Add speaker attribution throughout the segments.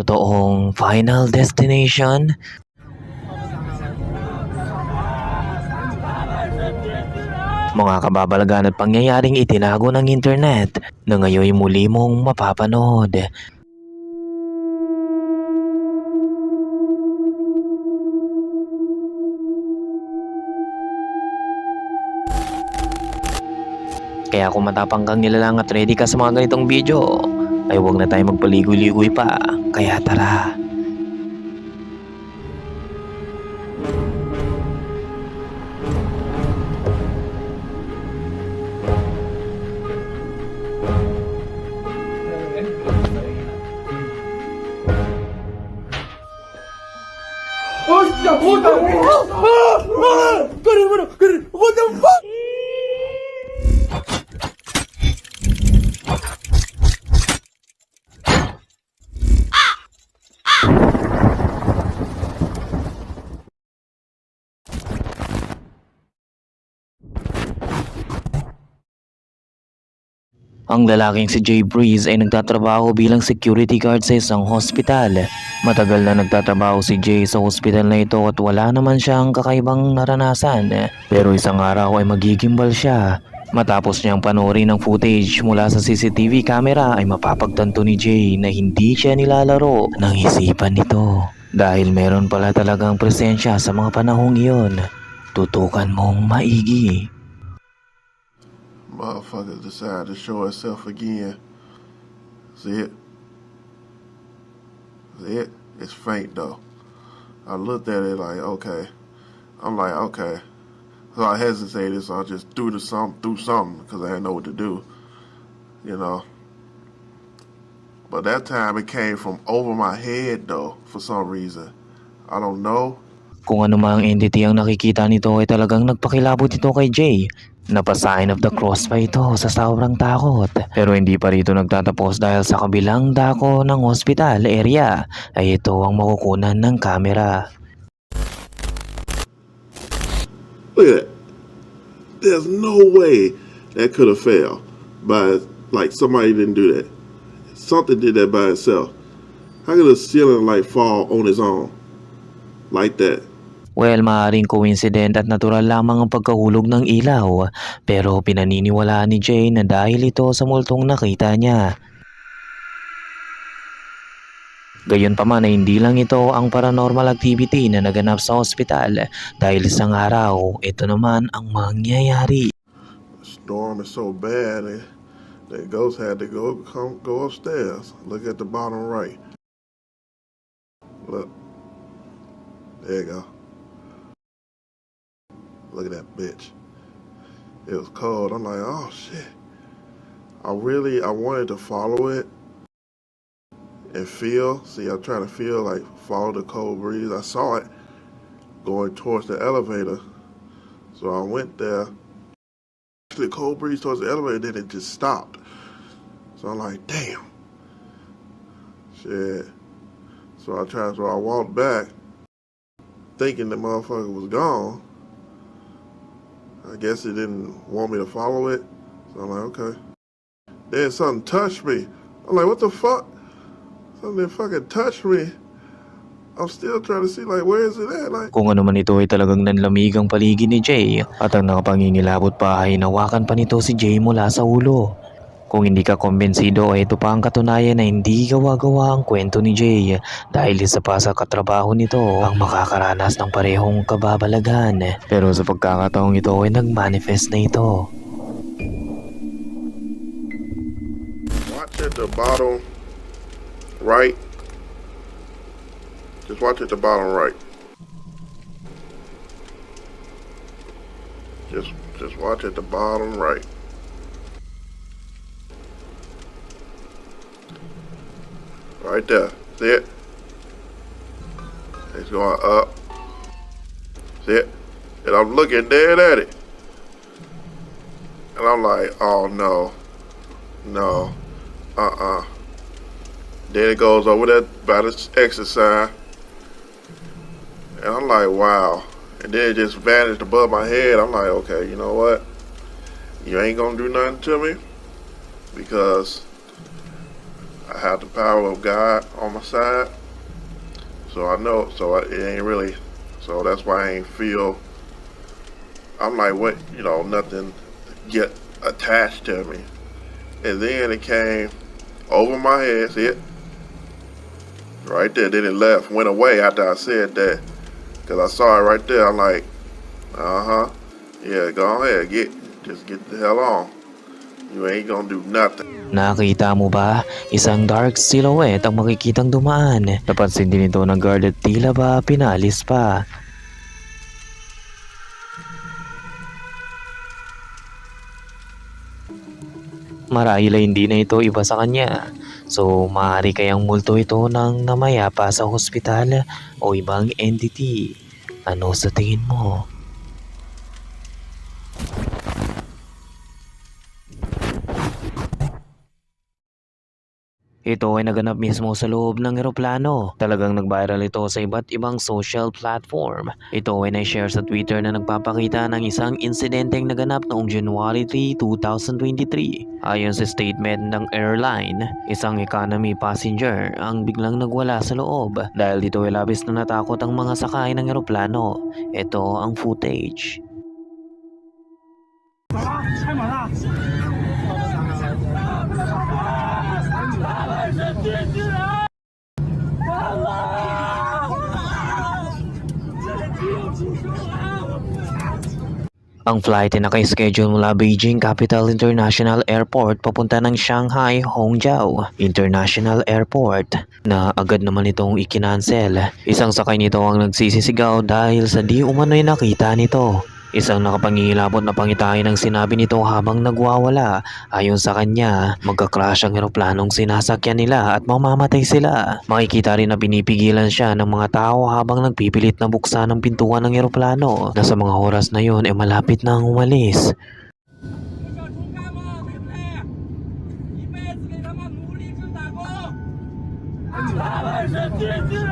Speaker 1: totoong final destination? Mga kababalagan at pangyayaring itinago ng internet na ngayon muli mong mapapanood. Kaya kung matapang kang nilalang at ready ka sa mga ganitong video, ay huwag na tayo magpaligoy-ligoy pa. Kaya tara.
Speaker 2: Oh, ya puta! Ah! Ah! Ganun, ganun, ganun! What the fuck?
Speaker 1: Ang lalaking si Jay Breeze ay nagtatrabaho bilang security guard sa isang hospital. Matagal na nagtatrabaho si Jay sa hospital na ito at wala naman siyang kakaibang naranasan. Pero isang araw ay magigimbal siya. Matapos niyang panoorin ng footage mula sa CCTV camera ay mapapagtanto ni Jay na hindi siya nilalaro ng isipan nito. Dahil meron pala talagang presensya sa mga panahong iyon. Tutukan mong maigi.
Speaker 3: Motherfucker decided to show itself again. See it? See it? It's faint though. I looked at it like, okay. I'm like, okay. So I hesitated, so I just threw the some threw something because I didn't know what to do. You know. But that time it came from over my head though, for some reason. I don't know.
Speaker 1: Kung ano mang entity ang nakikita nito ay talagang nagpakilabot ito kay Jay. Napasign of the cross pa ito sa sobrang takot. Pero hindi pa rito nagtatapos dahil sa kabilang dako ng hospital area ay ito ang makukunan ng kamera.
Speaker 3: There's no way that could have failed by like somebody didn't do that. Something did that by itself. How could a ceiling light fall on its own like that?
Speaker 1: Well, maaaring coincident at natural lamang ang pagkahulog ng ilaw pero pinaniniwalaan ni Jay na dahil ito sa multong nakita niya. Gayon pa man ay hindi lang ito ang paranormal activity na naganap sa ospital dahil isang araw ito naman ang mangyayari.
Speaker 3: The storm is so bad that, that ghost had to go come go upstairs. Look at the bottom right. Look. There you go. Look at that bitch. It was cold. I'm like, oh shit. I really I wanted to follow it and feel. See, I'm trying to feel like follow the cold breeze. I saw it going towards the elevator. So I went there. The cold breeze towards the elevator, then it just stopped. So I'm like, damn. Shit. So I tried, so I walked back, thinking the motherfucker was gone. I guess it didn't want me to follow it. So I'm like, okay. Then something touched me. I'm like, what the fuck? Something fucking touched me. I'm still trying to see, like, where is it at? Like,
Speaker 1: Kung ano man ito ay talagang nanlamig ang paligid ni Jay at ang nakapangingilabot pa ay nawakan pa nito si Jay mula sa ulo. Kung hindi ka kombensido ay ito pa ang katunayan na hindi gawa-gawa ang kwento ni Jay dahil isa pa sa katrabaho nito ang makakaranas ng parehong kababalagan. Pero sa pagkakataong ito ay nag-manifest na ito.
Speaker 3: Watch at the bottom right. Just watch at the bottom right. Just just watch at the bottom right. Right there. See it? It's going up. See it? And I'm looking dead at it. And I'm like, oh no. No. Uh-uh. Then it goes over that by the exercise. And I'm like, wow. And then it just vanished above my head. I'm like, okay, you know what? You ain't gonna do nothing to me because have the power of God on my side. So I know, so I, it ain't really, so that's why I ain't feel, I'm like, what, you know, nothing get attached to me. And then it came over my head, see it? Right there, then it left, went away after I said that. Cause I saw it right there, I'm like, uh-huh, yeah, go ahead, get, just get the hell on. You ain't gonna do nothing.
Speaker 1: Nakita mo ba? Isang dark silhouette ang makikitang dumaan. Napansin din ito ng guard at tila ba pinalis pa. Marahil ay hindi na ito iba sa kanya. So, maaari kayang multo ito ng namayapa sa hospital o ibang entity. Ano sa tingin mo? Ito ay naganap mismo sa loob ng eroplano. Talagang nag-viral ito sa iba't ibang social platform. Ito ay na-share sa Twitter na nagpapakita ng isang insidenteng naganap noong January 3, 2023. Ayon sa statement ng airline, isang economy passenger ang biglang nagwala sa loob dahil dito ay labis na natakot ang mga sakay ng eroplano. Ito ang footage. Ang flight ay naka-schedule mula Beijing Capital International Airport papunta ng Shanghai Hongjiao International Airport na agad naman itong ikinansel. Isang sakay nito ang nagsisisigaw dahil sa di umano'y nakita nito. Isang nakapangihilabot na pangitain ang sinabi nito habang nagwawala. Ayon sa kanya, magka-crash ang eroplanong sinasakyan nila at mamamatay sila. Makikita rin na pinipigilan siya ng mga tao habang nagpipilit na buksan ang pintuan ng eroplano na sa mga oras na yon ay malapit na ang umalis.
Speaker 4: 不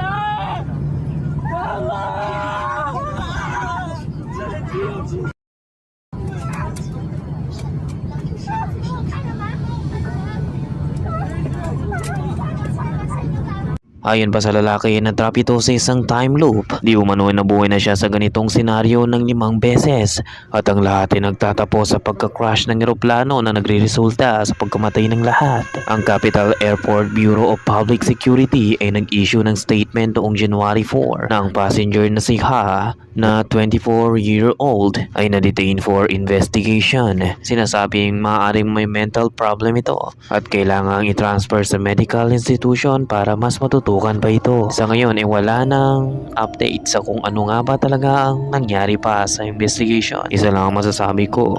Speaker 1: Ayon pa sa lalaki na trap ito sa isang time loop. Di umano ay nabuhay na siya sa ganitong senaryo ng limang beses at ang lahat ay nagtatapos sa pagka-crash ng eroplano na nagre-resulta sa pagkamatay ng lahat. Ang Capital Airport Bureau of Public Security ay nag-issue ng statement noong January 4 na ang passenger na si Ha na 24-year-old ay na-detain for investigation. Sinasabing maaaring may mental problem ito at kailangang i-transfer sa medical institution para mas matutukan pa ito. Sa ngayon ay wala nang update sa kung ano nga ba talaga ang nangyari pa sa investigation. Isa lang ang masasabi ko,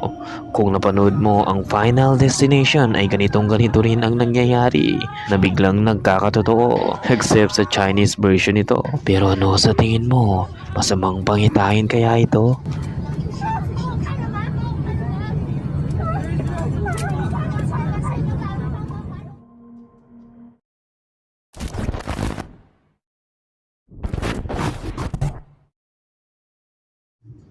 Speaker 1: kung napanood mo ang Final Destination ay ganitong ganito rin ang nangyayari na biglang nagkakatotoo except sa Chinese version ito. Pero ano sa tingin mo? Masamang pangitain kaya ito?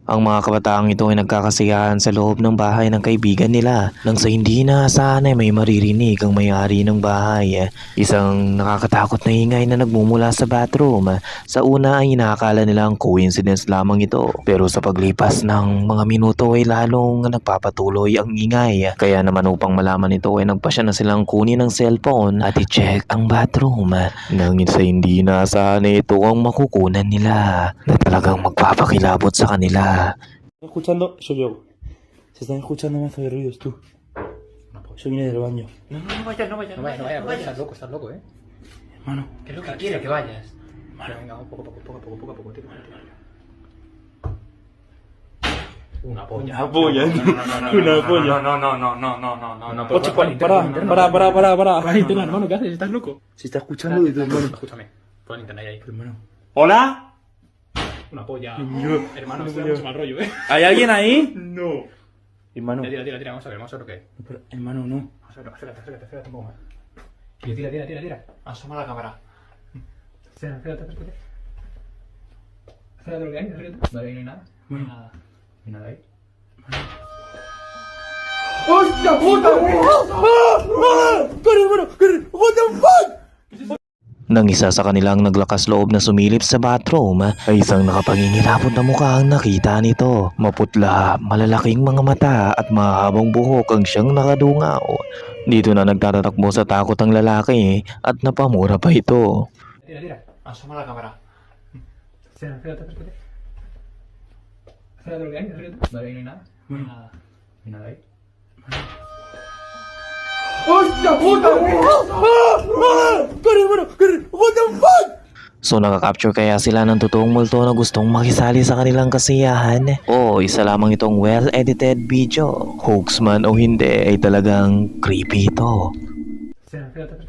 Speaker 1: Ang mga kabataang ito ay nagkakasiyahan sa loob ng bahay ng kaibigan nila nang sa hindi naasahan ay may maririnig ang may-ari ng bahay. Isang nakakatakot na ingay na nagmumula sa bathroom. Sa una ay inakala nila ang coincidence lamang ito pero sa paglipas ng mga minuto ay lalong nagpapatuloy ang ingay. Kaya naman upang malaman ito ay nagpasya na silang kunin ang cellphone at i-check ang bathroom. Nang sa hindi naasahan ay ito ang makukunan nila na talagang magpapakilabot sa kanila. sea...
Speaker 2: escuchando? Soy yo. Se están escuchando mazo de ruidos, tú. No, pues. Eso viene del baño.
Speaker 5: No, no, no vayas, no vayas. No vayas, no vayas. No vayas. Estás loco, estás loco, ¿eh?
Speaker 2: Hermano.
Speaker 5: ¿Qué es lo que quiere que vayas? Hermano. Venga, un poco, poco, poco, poco, poco, poco. Tío, una polla.
Speaker 2: Una polla. Una polla.
Speaker 5: No, no, no, no, no, no, no, no.
Speaker 2: Ocho, para, para, para, para, para. Para internet, hermano, ¿qué haces? ¿Estás loco? Se está escuchando de tu hermano.
Speaker 5: Escúchame. Pon internet ahí.
Speaker 2: Hermano. ¿Hola?
Speaker 5: Una polla.
Speaker 2: Yo-
Speaker 5: Hermano,
Speaker 2: no,
Speaker 5: esto mucho mal rollo, eh.
Speaker 2: ¿Hay alguien ahí? No. Hermano,
Speaker 5: Tira, tira, tira, vamos a ver, vamos a ver lo que es.
Speaker 2: pero, hermano, no.
Speaker 5: Vamos a ver, acércate, acércate, acércate un poco más. Tira, tira, tira, tira, tira. Asoma la cámara. Acércate, acércate, acércate. Acércate lo que hay, acércate. Vale, ahí no hay nada. No hay nada. No hay nada ahí.
Speaker 2: Hostia puta! Ah! Ah! Karin mo na! Karin! What the fuck?
Speaker 1: Nang isa sa kanilang naglakas loob na sumilip sa bathroom ay isang nakapangingilapot na mukha ang nakita nito. Maputla, malalaking mga mata at mahabang buhok ang siyang nakadungaw. Dito na nagtatatakbo sa takot ang lalaki at napamura pa ito.
Speaker 5: Tira, tira. Asoma la cámara. Espera, espérate, espérate. Espérate lo que hay, espérate. Vale, no hay nada. No hay nada. No hay nada ahí.
Speaker 2: Puta! Ah! Karin na! Karin! What the fuck?
Speaker 1: So nakakapture kaya sila ng totoong multo na gustong makisali sa kanilang kasiyahan? O isa lamang itong well-edited video? Hoax man o hindi ay talagang creepy ito.
Speaker 5: Espera, espérate,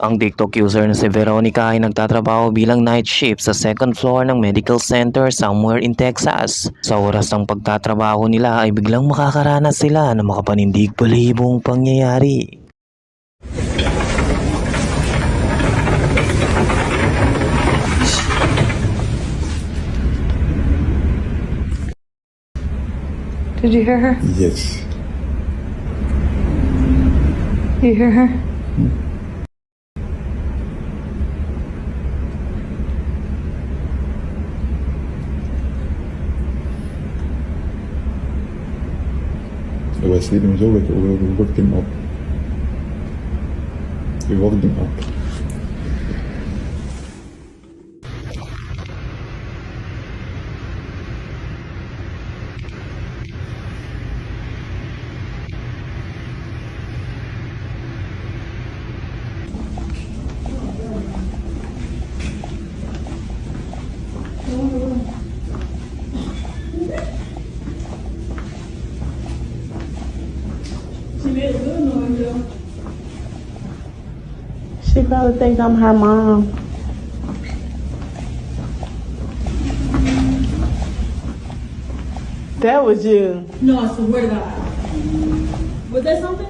Speaker 1: Ang TikTok user na si Veronica ay nagtatrabaho bilang night shift sa second floor ng medical center somewhere in Texas. Sa oras ng pagtatrabaho nila ay biglang makakaranas sila ng makapanindig palibong pangyayari.
Speaker 6: Did you hear her?
Speaker 7: Yes.
Speaker 6: You hear her?
Speaker 7: Sleeping we, we, we woke him up. We woke him up.
Speaker 6: Probably thinks I'm her mom. That was you.
Speaker 8: No, I swear to God. Was that something?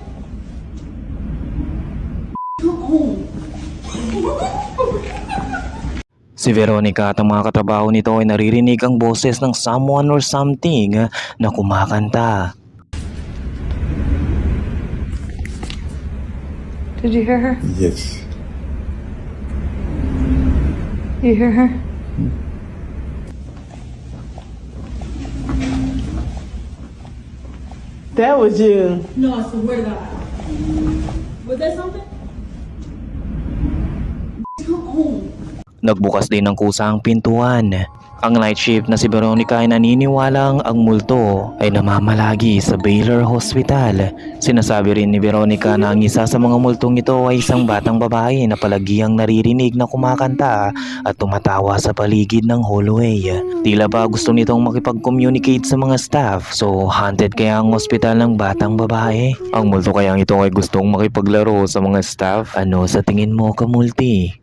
Speaker 1: Si Veronica at ang mga katrabaho nito ay naririnig ang boses ng someone or something na kumakanta.
Speaker 6: Did you hear her?
Speaker 7: Yes.
Speaker 6: You hear her? That was you.
Speaker 8: No, I swear to God. Was that something?
Speaker 1: Nagbukas din ng kusa ang pintuan. Ang night shift na si Veronica ay naniniwalang ang multo ay namamalagi sa Baylor Hospital. Sinasabi rin ni Veronica na ang isa sa mga multong ito ay isang batang babae na palagiang naririnig na kumakanta at tumatawa sa paligid ng hallway. Tila ba gusto nitong makipag-communicate sa mga staff so haunted kaya ang hospital ng batang babae? Ang multo kayang ito ay gustong makipaglaro sa mga staff? Ano sa tingin mo kamulti?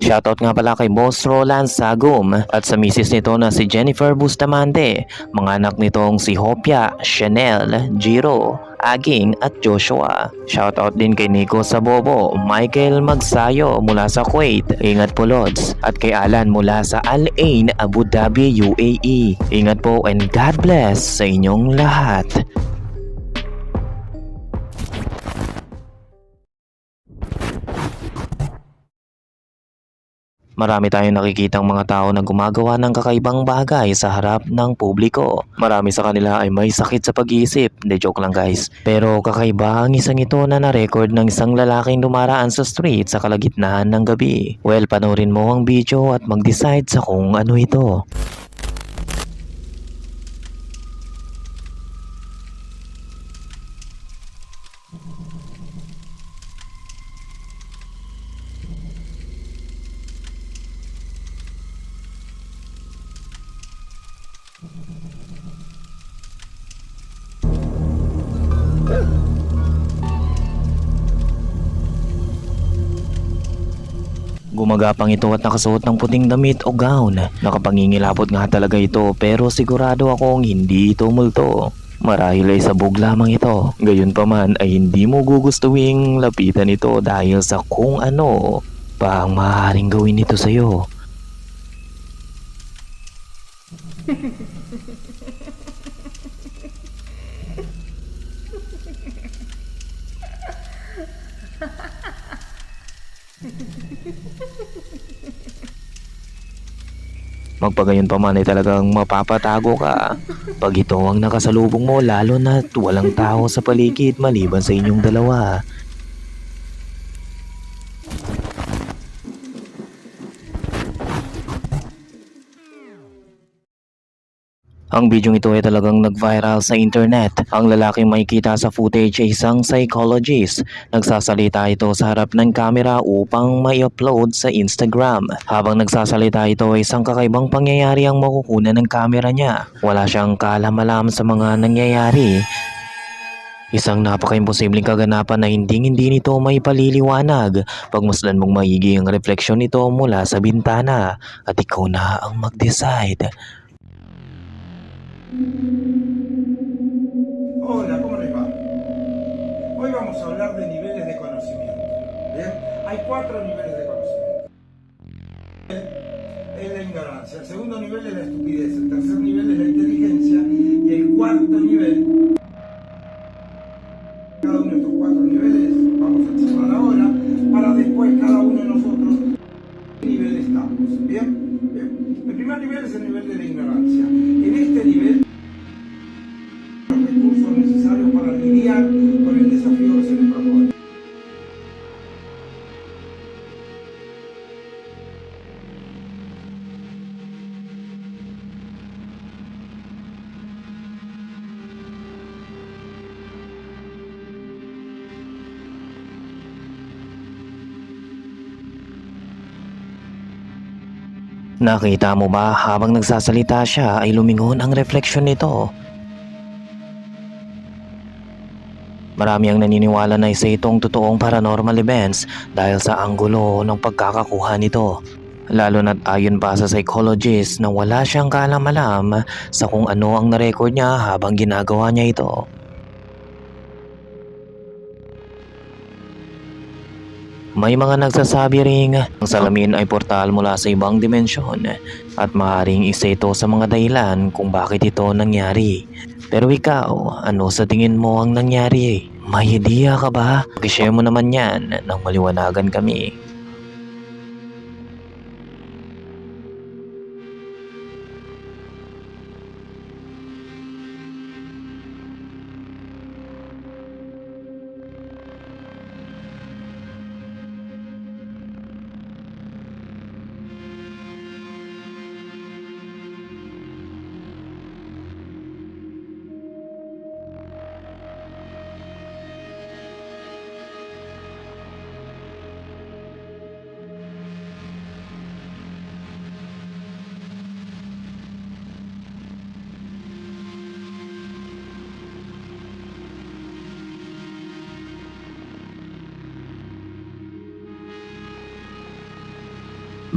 Speaker 1: Shoutout nga pala kay Boss Roland Sagum at sa misis nito na si Jennifer Bustamante, mga anak nitong si Hopia, Chanel, Jiro, Aging at Joshua. Shoutout din kay Nico Sabobo, Michael Magsayo mula sa Kuwait, Ingat po Lods, at kay Alan mula sa Al Ain, Abu Dhabi, UAE. Ingat po and God bless sa inyong lahat. Marami tayong nakikitang mga tao na gumagawa ng kakaibang bagay sa harap ng publiko. Marami sa kanila ay may sakit sa pag-iisip. De joke lang guys. Pero kakaiba ang isang ito na na-record ng isang lalaking dumaraan sa street sa kalagitnaan ng gabi. Well, panoorin mo ang video at mag-decide sa kung ano ito. Gumagapang ito at nakasuot ng puting damit o gown. Nakapangingilapot nga talaga ito pero sigurado akong hindi ito multo. Marahil ay sabog lamang ito. Gayunpaman ay hindi mo gugustuhing lapitan ito dahil sa kung ano pa ang maaaring gawin nito sa'yo. Magpagayon pa man ay talagang mapapatago ka. Pag ito ang nakasalubong mo lalo na walang tao sa paligid maliban sa inyong dalawa. Ang bidyong ito ay talagang nag-viral sa internet. Ang lalaking makikita sa footage ay isang psychologist. Nagsasalita ito sa harap ng kamera upang mai-upload sa Instagram. Habang nagsasalita ito ay isang kakaibang pangyayari ang makukunan ng kamera niya. Wala siyang kaalam-alam sa mga nangyayari. Isang napaka-imposibleng kaganapan na hindi hindi nito may paliliwanag. Pagmasdan mong magiging refleksyon nito mula sa bintana at ikaw na ang mag-decide.
Speaker 9: Hola, ¿cómo les va? Hoy vamos a hablar de niveles de conocimiento. ¿Bien? Hay cuatro niveles de conocimiento. Es la ignorancia, el segundo nivel es la estupidez, el tercer nivel es la inteligencia y el cuarto nivel, cada uno de estos cuatro niveles vamos a charlar ahora, para después cada uno de nosotros qué nivel estamos. Bien. El primer nivel es el nivel de la ignorancia.
Speaker 1: Nakita mo ba habang nagsasalita siya ay lumingon ang refleksyon nito? Marami ang naniniwala na isa itong totoong paranormal events dahil sa anggulo ng pagkakakuha nito. Lalo na't ayon pa sa psychologist na wala siyang kaalam-alam sa kung ano ang narecord niya habang ginagawa niya ito. May mga nagsasabi ring ang salamin ay portal mula sa ibang dimensyon at maaaring isa ito sa mga dahilan kung bakit ito nangyari. Pero ikaw, ano sa tingin mo ang nangyari? May idea ka ba? Pakishare mo naman yan nang maliwanagan kami.